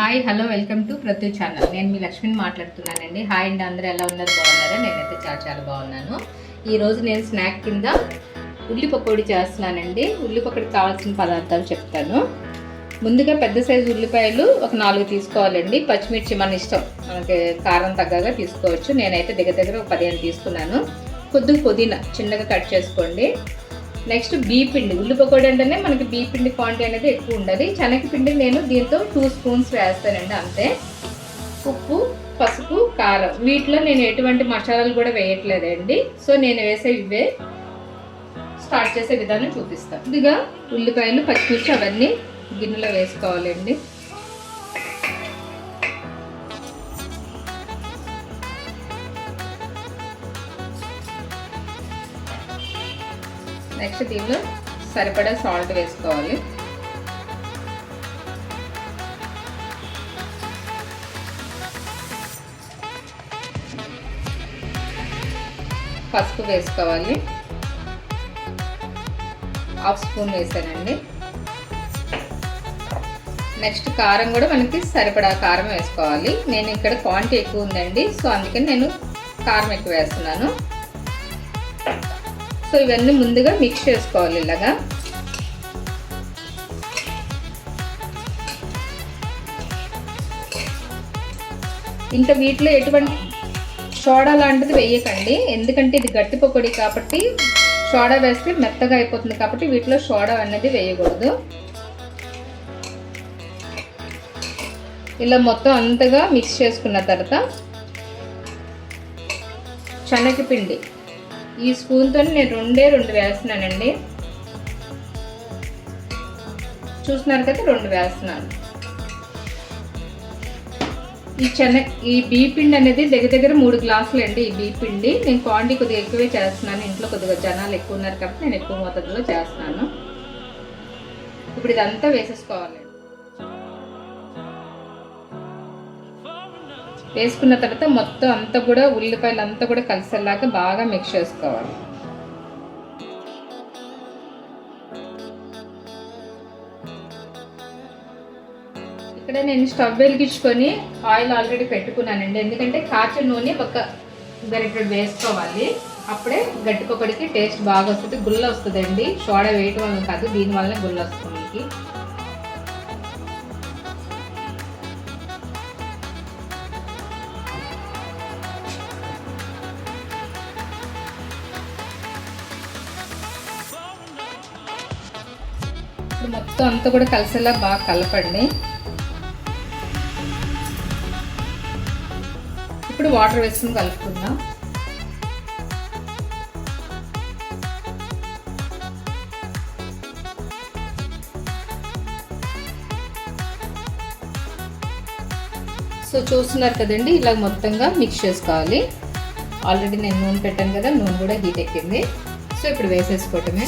Hi hello welcome to Prathi channel నేను మీ లక్ష్మిని మాట్లాడుతున్నానండి. హాయ్ అండి అందరూ ఎలా ఉన్నారు? బాగున్నారా? నేనైతే చాలా చాలా బాగున్నాను. ఈరోజు నేను స్నాక్ కింద ఉల్లి పకోడీ చేస్తున్నానండి. ఉల్లి పకోడీకి కావాల్సిన పదార్థాలు చెప్తాను. ముందుగా పెద్ద సైజు ఉల్లిపాయలు ఒక నాలుగు తీసుకోవాలండి. పచ్చిమిర్చి మన ఇష్టం. మనకి కారం తగ్గగా తీసుకోవచ్చు. నేనైతే దగ్గర దగ్గర ఒక పదిహేను తీసుకున్నాను. కొద్దిగా పుదీనా చిన్నగా కట్ చేసుకోండి. నెక్స్ట్ బీ పిండి. ఉల్లి పకోడీ అంటేనే మనకి బీ పిండి క్వాంటిటీ అనేది ఎక్కువ ఉండదు. శనగపిండి నేను దీంతో టూ స్పూన్స్ వేస్తానండి అంతే. ఉప్పు పసుపు కారం. వీటిలో నేను ఎటువంటి మసాలాలు కూడా వేయట్లేదండి. సో నేను వేసే ఇవే. స్టార్ట్ చేసే విధానం చూపిస్తాను. ఇదిగా ఉల్లిపాయలు పచ్చిమిర్చి అవన్నీ గిన్నెలో వేసుకోవాలండి. నెక్స్ట్ దీనిలో సరిపడా సాల్ట్ వేసుకోవాలి. పసుపు వేసుకోవాలి. హాఫ్ స్పూన్ వేసానండి. నెక్స్ట్ కారం కూడా మనకి సరిపడా కారం వేసుకోవాలి. నేను ఇక్కడ క్వాంటిటీ ఎక్కువ ఉందండి సో అందుకని నేను కారం ఎక్కువ వేస్తున్నాను. సో ఇవన్నీ ముందుగా మిక్స్ చేసుకోవాలి ఇలాగా. ఇంకా వీటిలో ఎటువంటి సోడా లాంటిది వేయకండి. ఎందుకంటే ఇది గట్టి పకోడీ కాబట్టి సోడా వేస్తే మెత్తగా అయిపోతుంది కాబట్టి వీటిలో సోడా అనేది వేయకూడదు. ఇలా మొత్తం అంతగా మిక్స్ చేసుకున్న తర్వాత శనగపిండి. ఈ స్పూన్తో నేను రెండే రెండు వేస్తున్నానండి. చూస్తున్నారు కదా రెండు వేస్తున్నాను. ఈ చెన్న ఈ బీ పిండి అనేది దగ్గర దగ్గర మూడు గ్లాసులు అండి ఈ బీ పిండి. నేను క్వాంటిటీ కొద్దిగా ఎక్కువే చేస్తున్నాను. ఇంట్లో కొద్దిగా జనాలు ఎక్కువ ఉన్నారు కాబట్టి నేను ఎక్కువ మోతాదులో చేస్తున్నాను. ఇప్పుడు ఇదంతా వేసేసుకోవాలండి. వేసుకున్న తర్వాత మొత్తం అంతా కూడా ఉల్లిపాయలు అంతా కూడా కలిసేలాగా బాగా మిక్స్ చేసుకోవాలి. ఇక్కడ నేను స్టవ్ వెలిగించుకొని ఆయిల్ ఆల్రెడీ పెట్టుకున్నానండి. ఎందుకంటే కాచిన నూనె ఒక గరిటెడు వేసుకోవాలి. అప్పుడే గట్టి టేస్ట్ బాగా వస్తుంది గుల్ల వస్తుందండి. సోడా వేయటం వల్ల కాదు దీనివల్ల గుల్ల వస్తుంది. మొత్తం అంతా కూడా కలిసేలా బాగా కలపండి. ఇప్పుడు వాటర్ వేసుకుని కలుపుకుందాం. సో చూస్తున్నారు కదండి ఇలా మొత్తంగా మిక్స్ చేసుకోవాలి. ఆల్రెడీ నేను నూనె పెట్టాను కదా నూనె కూడా హీట్ ఎక్కింది. సో ఇప్పుడు వేసేసుకోవటమే.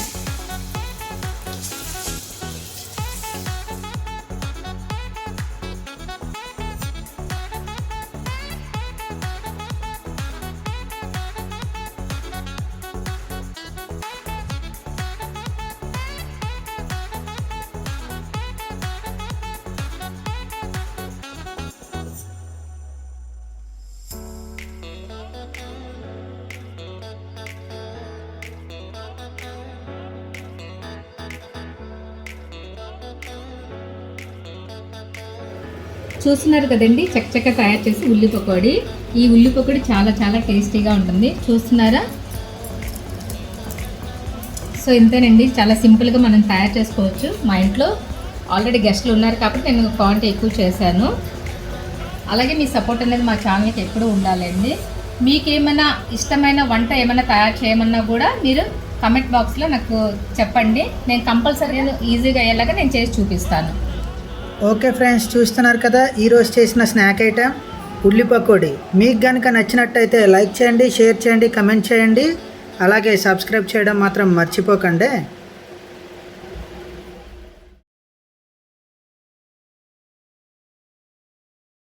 చూస్తున్నారు కదండి. చక్కచక్క తయారు చేసి ఉల్లి పకోడీ. ఈ ఉల్లి పకోడీ చాలా చాలా టేస్టీగా ఉంటుంది. చూస్తున్నారా? సో ఇంతేనండి. చాలా సింపుల్గా మనం తయారు చేసుకోవచ్చు. మా ఇంట్లో ఆల్రెడీ గెస్ట్లు ఉన్నారు కాబట్టి నేను క్వాంటిటీ ఎక్కువ చేశాను. అలాగే మీ సపోర్ట్ అనేది మా ఛానల్కి ఎప్పుడూ ఉండాలండి. మీకు ఏమైనా ఇష్టమైన వంట ఏమైనా తయారు చేయమన్నా కూడా మీరు కమెంట్ బాక్స్లో నాకు చెప్పండి. నేను కంపల్సరీగా ఈజీగా అయ్యేలాగా నేను చేసి చూపిస్తాను. ఓకే ఫ్రెండ్స్ చూస్తున్నారు కదా ఈరోజు చేసిన స్నాక్ ఐటెం ఉల్లి పకోడీ. మీకు కనుక నచ్చినట్టయితే లైక్ చేయండి షేర్ చేయండి కమెంట్ చేయండి. అలాగే సబ్స్క్రైబ్ చేయడం మాత్రం మర్చిపోకండి.